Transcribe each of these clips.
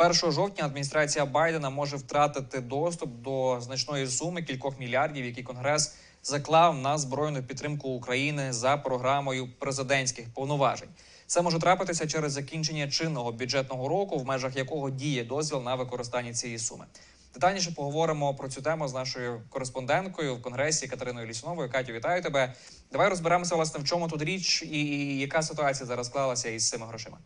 1 жовтня адміністрація Байдена може втратити доступ до значної суми кількох мільярдів, які Конгрес заклав на збройну підтримку України за програмою президентських повноважень. Це може трапитися через закінчення чинного бюджетного року, в межах якого діє дозвіл на використання цієї суми. Детальніше поговоримо про цю тему з нашою кореспонденткою в конгресі Катериною Лісуновою. Катю, вітаю тебе. Давай розберемося власне в чому тут річ і, і яка ситуація зараз склалася із цими грошима.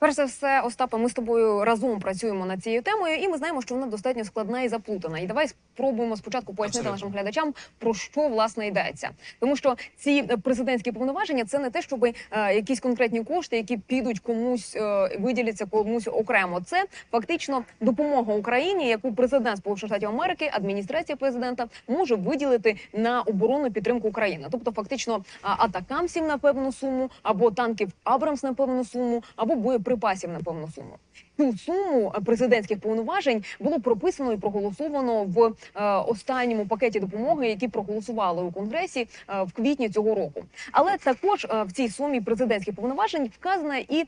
Перш за все, Остапе, ми з тобою разом працюємо над цією темою, і ми знаємо, що вона достатньо складна і заплутана. І давай спробуємо спочатку пояснити Абсолютно. нашим глядачам про що власне йдеться, тому що ці е, президентські повноваження це не те, щоб е, якісь конкретні кошти, які підуть комусь, е, виділяться комусь окремо. Це фактично допомога Україні, яку президент Сполучених Штатів Америки, адміністрація президента може виділити на оборонну підтримку України. Тобто, фактично, атакамсів на певну суму, або танків Абрамс на певну суму, або боєприпасів на певну суму. Цю суму президентських повноважень було прописано і проголосовано в е, останньому пакеті допомоги, які проголосували у конгресі е, в квітні цього року. Але також е, в цій сумі президентських повноважень вказана і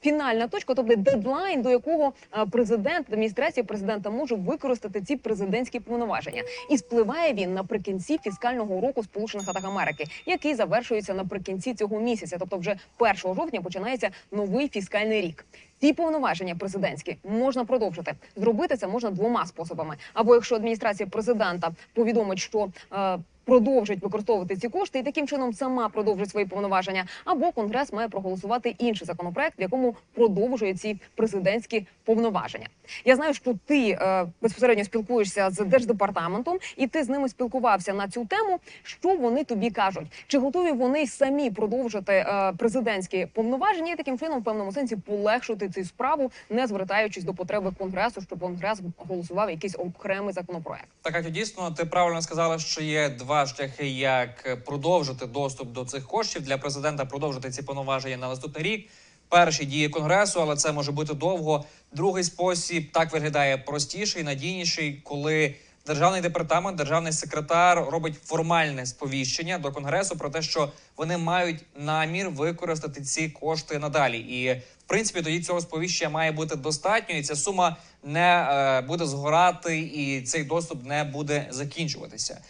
фінальна точка, тобто дедлайн, до якого президент адміністрація президента може використати ці президентські повноваження, і спливає він наприкінці фіскального року Сполучених Штатів Америки, який завершується наприкінці цього місяця, тобто вже 1 жовтня починається новий фіскальний рік. Ці повноваження президентські можна продовжити. Зробити це можна двома способами. Або якщо адміністрація президента повідомить, що е, продовжить використовувати ці кошти, і таким чином сама продовжить свої повноваження, або конгрес має проголосувати інший законопроект, в якому продовжує ці президентські повноваження. Я знаю, що ти е, безпосередньо спілкуєшся з держдепартаментом, і ти з ними спілкувався на цю тему. Що вони тобі кажуть? Чи готові вони самі продовжити е, президентські повноваження і таким чином, в певному сенсі, полегшити цю справу, не звертаючись до потреби конгресу, щоб конгрес голосував якийсь окремий законопроект? Так, Катю, дійсно, ти правильно сказала, що є два шляхи, як продовжити доступ до цих коштів для президента, продовжити ці повноваження на наступний рік. Перший діє конгресу, але це може бути довго. Другий спосіб так виглядає простіший, надійніший, коли державний департамент, державний секретар робить формальне сповіщення до конгресу про те, що вони мають намір використати ці кошти надалі. І в принципі тоді цього сповіщення має бути достатньо, і ця сума не е, буде згорати, і цей доступ не буде закінчуватися.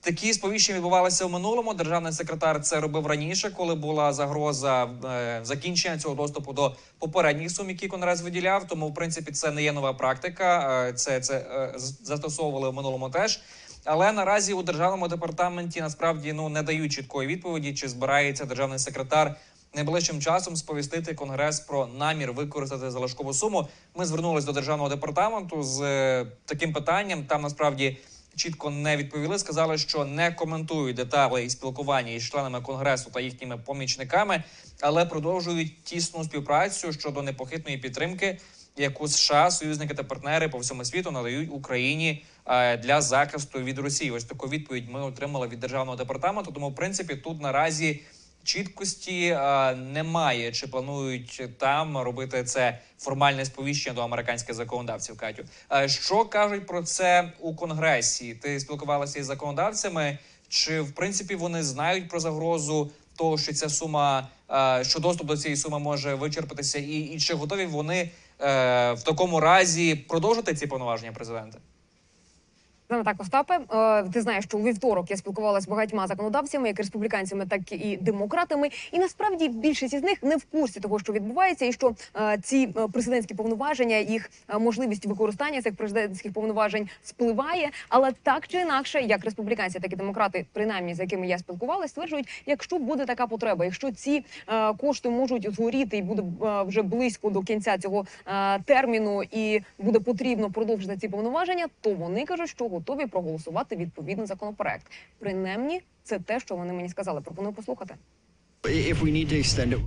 Такі сповіщення відбувалися в минулому. Державний секретар це робив раніше, коли була загроза е, закінчення цього доступу до попередніх сум, які конгрес виділяв. Тому, в принципі, це не є нова практика. Е, це це е, застосовували в минулому теж. Але наразі у державному департаменті насправді ну не дають чіткої відповіді, чи збирається державний секретар найближчим часом сповістити конгрес про намір використати залишкову суму. Ми звернулись до державного департаменту з таким питанням. Там насправді чітко не відповіли. Сказали, що не коментують деталі і спілкування із членами конгресу та їхніми помічниками, але продовжують тісну співпрацю щодо непохитної підтримки, яку США, союзники та партнери по всьому світу надають Україні е, для захисту від Росії. Ось таку відповідь ми отримали від державного департаменту. Тому, в принципі, тут наразі чіткості немає, чи планують там робити це формальне сповіщення до американських законодавців. Катю, що кажуть про це у конгресі? Ти спілкувалася із законодавцями? Чи в принципі вони знають про загрозу того, що ця сума, що доступ до цієї суми може вичерпатися, і, і чи готові вони е, в такому разі продовжити ці повноваження президента? Так, Остапе. Е, Ти знаєш, що у вівторок я спілкувалася з багатьма законодавцями, як республіканцями, так і демократами. І насправді більшість із них не в курсі того, що відбувається, і що е, ці е, президентські повноваження, їх можливість використання цих президентських повноважень спливає. Але так чи інакше, як республіканці, так і демократи, принаймні з якими я спілкувалася, стверджують, якщо буде така потреба, якщо ці кошти можуть згоріти і буде вже близько до кінця цього терміну, і буде потрібно продовжити ці повноваження, то вони кажуть, що готові проголосувати відповідний законопроект. Принаймні, це те, що вони мені сказали. Пропоную послухати. І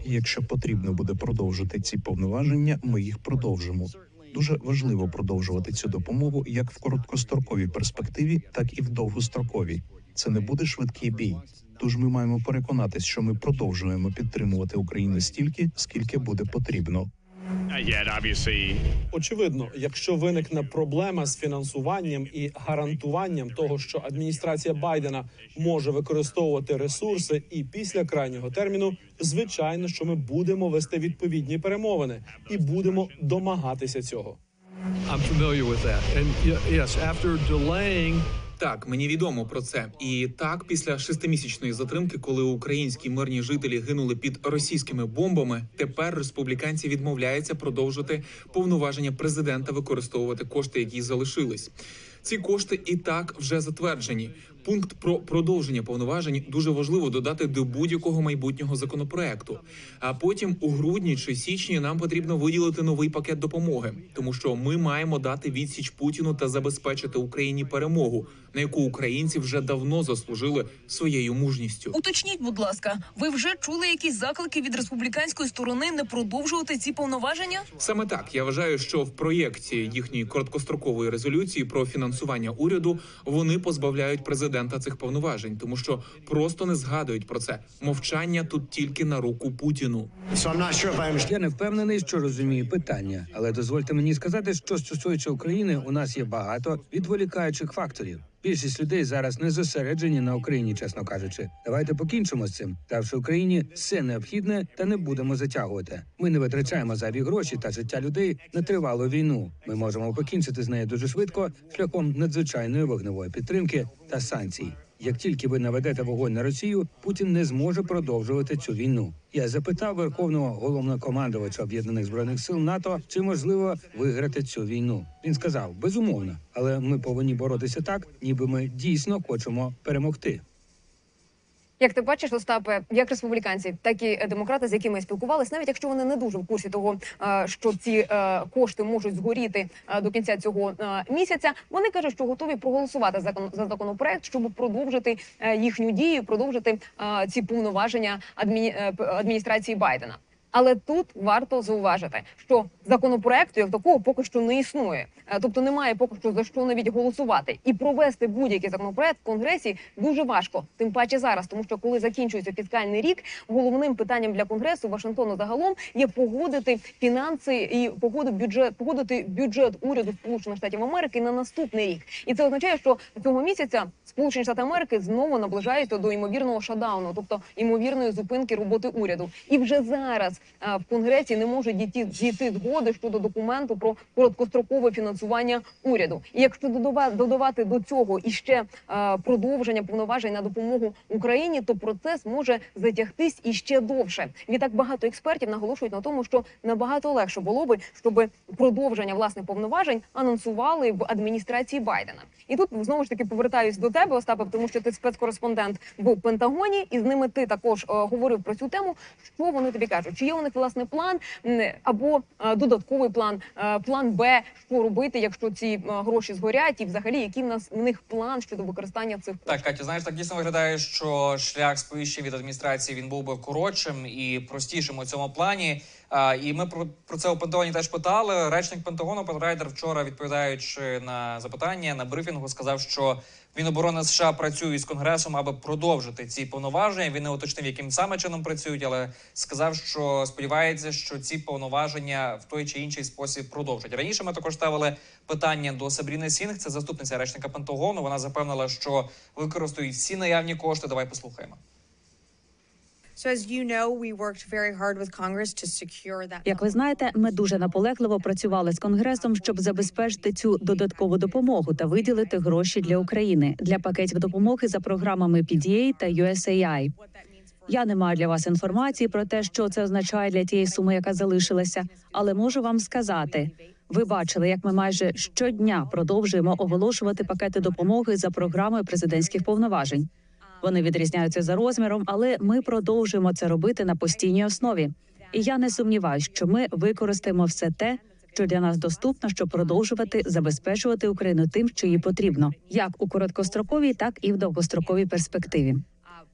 Якщо потрібно буде продовжити ці повноваження, ми їх продовжимо. Дуже важливо продовжувати цю допомогу як в короткостроковій перспективі, так і в довгостроковій. Це не буде швидкий бій. Тож ми маємо переконатись, що ми продовжуємо підтримувати Україну стільки, скільки буде потрібно. Not. Очевидно, якщо виникне проблема з фінансуванням і гарантуванням того, що адміністрація Байдена може використовувати ресурси і після крайнього терміну, звичайно, що ми будемо вести відповідні перемовини і будемо домагатися цього. I'm familiar with that. And yes, after delaying Так, мені відомо про це. І так, після шестимісячної затримки, коли українські мирні жителі гинули під російськими бомбами, тепер республіканці відмовляються продовжити повноваження президента використовувати кошти, які залишились. Ці кошти і так вже затверджені. Пункт про продовження повноважень дуже важливо додати до будь-якого майбутнього законопроекту. А потім у грудні чи січні нам потрібно виділити новий пакет допомоги, тому що ми маємо дати відсіч Путіну та забезпечити Україні перемогу, на яку українці вже давно заслужили своєю мужністю. Уточніть, будь ласка, ви вже чули якісь заклики від республіканської сторони не продовжувати ці повноваження? Саме так я вважаю, що в проєкті їхньої короткострокової резолюції про фінансування уряду вони позбавляють президента цих повноважень, тому що просто не згадують про це. Мовчання тут тільки на руку Путіну. So I'm not sure if I understand. Я не впевнений, що розумію питання, але дозвольте мені сказати, що стосується України, у нас є багато відволікаючих факторів. Більшість людей зараз не зосереджені на Україні, чесно кажучи. Давайте покінчимо з цим, давши Україні все необхідне та не будемо затягувати. Ми не витрачаємо зайві гроші та життя людей на тривалу війну. Ми можемо покінчити з нею дуже швидко шляхом надзвичайної вогневої підтримки та санкцій. Як тільки ви наведете вогонь на Росію, Путін не зможе продовжувати цю війну. Я запитав верховного головнокомандувача об'єднаних збройних сил НАТО, чи можливо виграти цю війну. Він сказав: безумовно, але ми повинні боротися так, ніби ми дійсно хочемо перемогти. Як ти бачиш, Остапе, як республіканці, так і е, демократи, з якими я спілкувалась, навіть якщо вони не дуже в курсі того, е, що ці е, кошти можуть згоріти до кінця цього місяця, вони кажуть, що готові проголосувати за закон- за законопроект, щоб продовжити їхню дію, продовжити ці повноваження адміні- адміністрації Байдена. Але тут варто зауважити, що законопроекту як такого поки що не існує, Е, тобто немає поки що за що навіть голосувати і провести будь-який законопроект в конгресі дуже важко, тим паче зараз, тому що коли закінчується фіскальний рік, головним питанням для конгресу Вашингтону загалом є погодити фінанси і погодити бюджет, погодити бюджет уряду Сполучених Штатів Америки на наступний рік. І це означає, що цього місяця Сполучені Штати Америки знову наближаються до ймовірного шатдауну, тобто ймовірної зупинки роботи уряду. І вже зараз в конгресі не можуть дійти, дійти згоди щодо документу про короткострокове фінансування уряду. І якщо додавати до цього іще е, продовження повноважень на допомогу Україні, то процес може затягтись іще довше. Відтак багато експертів наголошують на тому, що набагато легше було би, щоб продовження власних повноважень анонсували в адміністрації Байдена. І тут знову ж таки повертаюсь до тебе, Остапе, тому що ти спецкореспондент в Пентагоні, і з ними ти також е, говорив про цю тему. Що вони тобі кажуть? Чи є у них власне план або е, додатковий план, е, план Б, що робити, якщо ці е, гроші згорять, і взагалі який в нас в них план щодо використання цих коштів? Так, Катя, знаєш, так дійсно виглядає, що шлях сповіщення від адміністрації він був би коротшим і простішим у цьому плані. І ми про, це у Пентагоні теж питали. Речник Пентагону Пет Райдер вчора, відповідаючи на запитання на брифінгу, сказав, що Міноборони США працює із конгресом, аби продовжити ці повноваження. Він не уточнив, яким саме чином працюють, але сказав, що сподівається, що ці повноваження в той чи інший спосіб продовжать. Раніше ми також ставили питання до Сабріни Сінг, це заступниця речника Пентагону. Вона запевнила, що використають всі наявні кошти. Давай послухаємо. Як ви знаєте, ми дуже наполегливо працювали з конгресом, щоб забезпечити цю додаткову допомогу та виділити гроші для України для пакетів допомоги за програмами PDA та USAI. Я не маю для вас інформації про те, що це означає для тієї суми, яка залишилася, але можу вам сказати. Ви бачили, як ми майже щодня продовжуємо оголошувати пакети допомоги за програмою президентських повноважень. Вони відрізняються за розміром, але ми продовжуємо це робити на постійній основі. І я не сумніваюся, що ми використаємо все те, що для нас доступно, щоб продовжувати забезпечувати Україну тим, що їй потрібно, як у короткостроковій, так і в довгостроковій перспективі.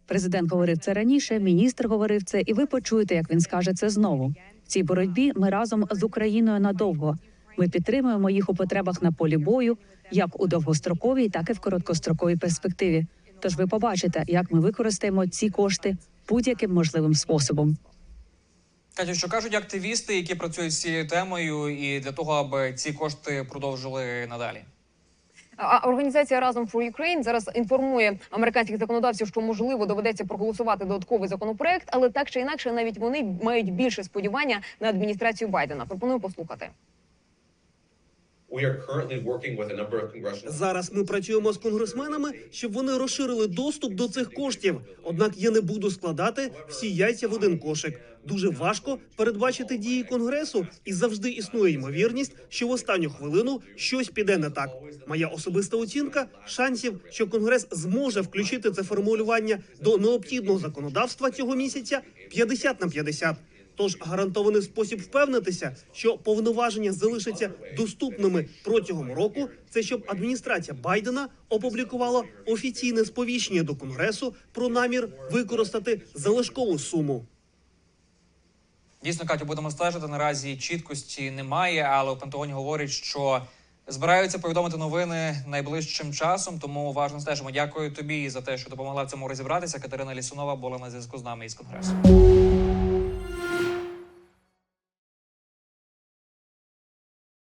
Президент говорив це раніше, міністр говорив це, і ви почуєте, як він скаже це знову. В цій боротьбі ми разом з Україною надовго. Ми підтримуємо їх у потребах на полі бою, як у довгостроковій, так і в короткостроковій перспективі. Тож ви побачите, як ми використаємо ці кошти будь-яким можливим способом. Катю, що кажуть активісти, які працюють з цією темою, і для того, аби ці кошти продовжили надалі. А організація разом for Ukraine зараз інформує американських законодавців, що можливо доведеться проголосувати додатковий законопроект, але так чи інакше, навіть вони мають більше сподівання на адміністрацію Байдена. Пропоную послухати. Зараз ми працюємо з конгресменами, щоб вони розширили доступ до цих коштів. Однак я не буду складати всі яйця в один кошик. Дуже важко передбачити дії конгресу, і завжди існує ймовірність, що в останню хвилину щось піде не так. Моя особиста оцінка шансів, що конгрес зможе включити це формулювання до необхідного законодавства цього місяця 50 на 50. Тож гарантований спосіб впевнитися, що повноваження залишаться доступними протягом року, це щоб адміністрація Байдена опублікувала офіційне сповіщення до конгресу про намір використати залишкову суму. Дійсно, Катю, будемо стежити. Наразі чіткості немає, але у Пентагоні говорять, що збираються повідомити новини найближчим часом. Тому уважно стежимо. Дякую тобі за те, що допомогла в цьому розібратися. Катерина Лісунова була на зв'язку з нами із конгресу.